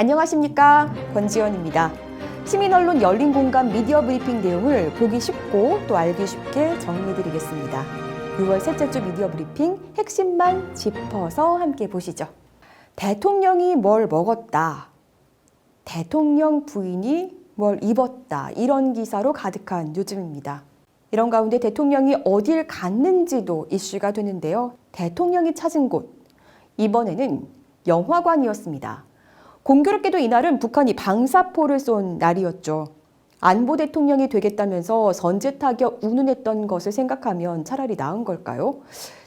안녕하십니까 권지연입니다. 시민언론 열린 공간 미디어 브리핑 내용을 보기 쉽고 또 알기 쉽게 정리해드리겠습니다. 6월 셋째 주 미디어 브리핑 핵심만 짚어서 함께 보시죠. 대통령이 뭘 먹었다. 대통령 부인이 뭘 입었다. 이런 기사로 가득한 요즘입니다. 이런 가운데 대통령이 어딜 갔는지도 이슈가 되는데요. 대통령이 찾은 곳. 이번에는 영화관이었습니다. 공교롭게도 이날은 북한이 방사포를 쏜 날이었죠. 안보 대통령이 되겠다면서 선제 타격 운운했던 것을 생각하면 차라리 나은 걸까요?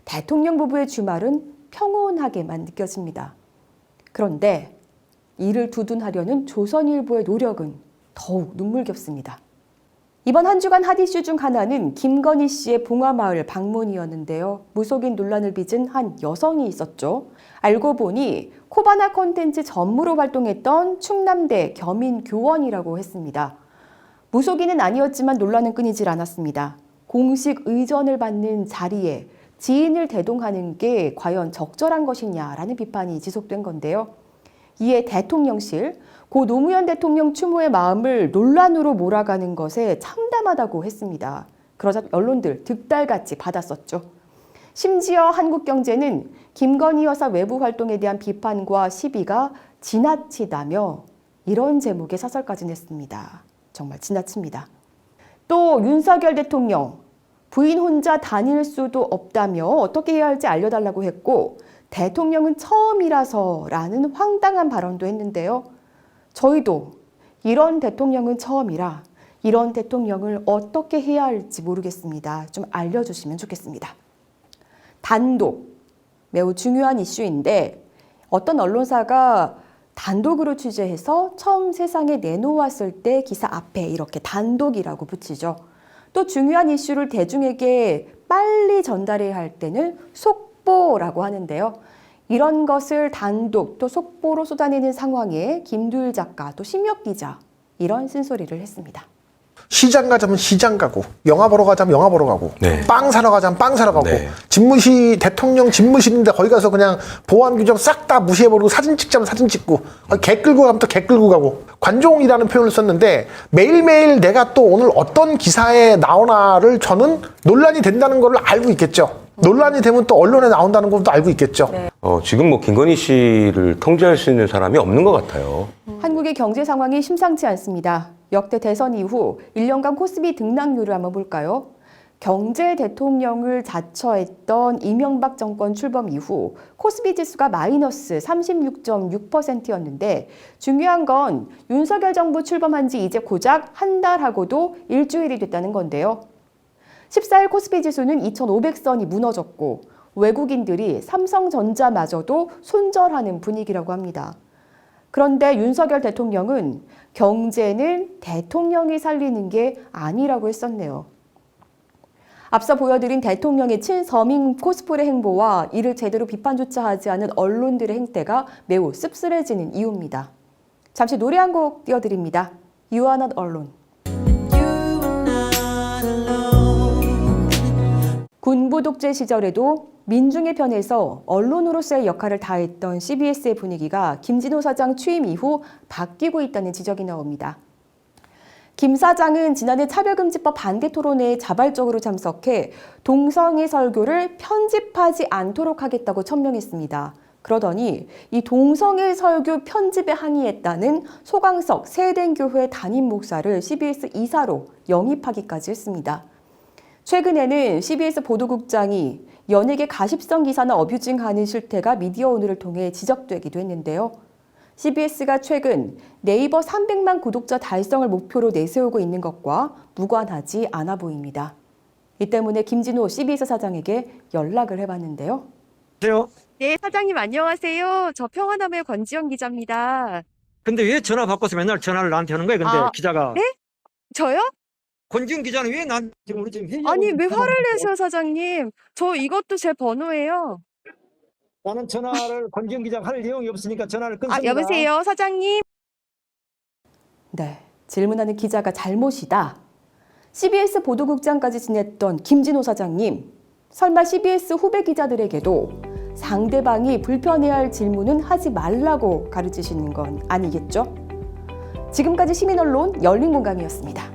대통령 부부의 주말은 평온하게만 느껴집니다. 그런데 이를 두둔하려는 조선일보의 노력은 더욱 눈물겹습니다. 이번 한 주간 핫 이슈 중 하나는 김건희 씨의 봉화마을 방문이었는데요. 무속인 논란을 빚은 한 여성이 있었죠. 알고 보니 코바나 콘텐츠 전무로 활동했던 충남대 겸임 교원이라고 했습니다. 무속인은 아니었지만 논란은 끊이질 않았습니다. 공식 의전을 받는 자리에 지인을 대동하는 게 과연 적절한 것이냐라는 비판이 지속된 건데요. 이에 대통령실, 고 노무현 대통령 추모의 마음을 논란으로 몰아가는 것에 참담하다고 했습니다. 그러자 언론들 득달같이 받았었죠. 심지어 한국 경제는 김건희 여사 외부 활동에 대한 비판과 시비가 지나치다며 이런 제목의 사설까지 냈습니다. 정말 지나칩니다. 또 윤석열 대통령 부인 혼자 다닐 수도 없다며 어떻게 해야 할지 알려달라고 했고 대통령은 처음이라서라는 황당한 발언도 했는데요. 저희도 이런 대통령은 처음이라 이런 대통령을 어떻게 해야 할지 모르겠습니다. 좀 알려주시면 좋겠습니다. 단독 매우 중요한 이슈인데 어떤 언론사가 단독으로 취재해서 처음 세상에 내놓았을 때 기사 앞에 이렇게 단독이라고 붙이죠. 또 중요한 이슈를 대중에게 빨리 전달해야 할 때는 속보라고 하는데요. 이런 것을 단독 또 속보로 쏟아내는 상황에 김두일 작가 또 심혁 기자 이런 쓴소리를 했습니다. 시장 가자면 시장 가고 영화 보러 가자면 영화 보러 가고 네. 빵 사러 가자면 빵 사러 가고 네. 집무실 대통령 집무실인데 거기 가서 그냥 보안 규정 싹 다 무시해버리고 사진 찍자면 사진 찍고 아, 개 끌고 가면 또 개 끌고 가고 관종이라는 표현을 썼는데 매일매일 내가 또 오늘 어떤 기사에 나오나를 저는 논란이 된다는 걸 알고 있겠죠 논란이 되면 또 언론에 나온다는 것도 알고 있겠죠 어, 지금 뭐 김건희 씨를 통제할 수 있는 사람이 없는 것 같아요. 한국의 경제 상황이 심상치 않습니다. 역대 대선 이후 1년간 코스피 등락률을 한번 볼까요? 경제 대통령을 자처했던 이명박 정권 출범 이후 코스피 지수가 마이너스 36.6%였는데 중요한 건 윤석열 정부 출범한 지 이제 고작 한 달하고도 일주일이 됐다는 건데요. 14일 코스피 지수는 2,500선이 무너졌고 외국인들이 삼성전자마저도 손절하는 분위기라고 합니다. 그런데 윤석열 대통령은 경제는 대통령이 살리는 게 아니라고 했었네요. 앞서 보여드린 대통령의 친서민 코스프레 행보와 이를 제대로 비판조차 하지 않은 언론들의 행태가 매우 씁쓸해지는 이유입니다. 잠시 노래 한 곡 띄워드립니다. You are. 군부 독재 시절에도 민중의 편에서 언론으로서의 역할을 다했던 CBS의 분위기가 김진호 사장 취임 이후 바뀌고 있다는 지적이 나옵니다. 김 사장은 지난해 차별금지법 반대 토론회에 자발적으로 참석해 동성애 설교를 편집하지 않도록 하겠다고 천명했습니다. 그러더니 이 동성애 설교 편집에 항의했다는 소강석 세den교회 담임 목사를 CBS 이사로 영입하기까지 했습니다. 최근에는 CBS 보도국장이 연예계 가십성 기사나 어뷰징하는 실태가 미디어 오늘을 통해 지적되기도 했는데요. CBS가 최근 네이버 300만 구독자 달성을 목표로 내세우고 있는 것과 무관하지 않아 보입니다. 이 때문에 김진호 CBS 사장에게 연락을 해봤는데요. 안녕하세요. 네, 사장님 안녕하세요. 저 평화남의 권지영 기자입니다. 근데 왜 전화 바꿔서 맨날 전화를 나한테 하는 거야? 근데 아, 기자가 네? 저요? 권지훈 기자는 왜 나한테 지금 우리 지금 회의하고 아니, 왜 화를? 내세요, 사장님? 저 이것도 제 번호예요. 나는 전화를 권지훈 기자가 할 내용이 없으니까 전화를 끊습니다. 아, 여보세요, 사장님? 네, 질문하는 기자가 잘못이다. CBS 보도국장까지 지냈던 김진호 사장님. 설마 CBS 후배 기자들에게도 상대방이 불편해할 질문은 하지 말라고 가르치시는 건 아니겠죠? 지금까지 시민언론 열린 공감이었습니다.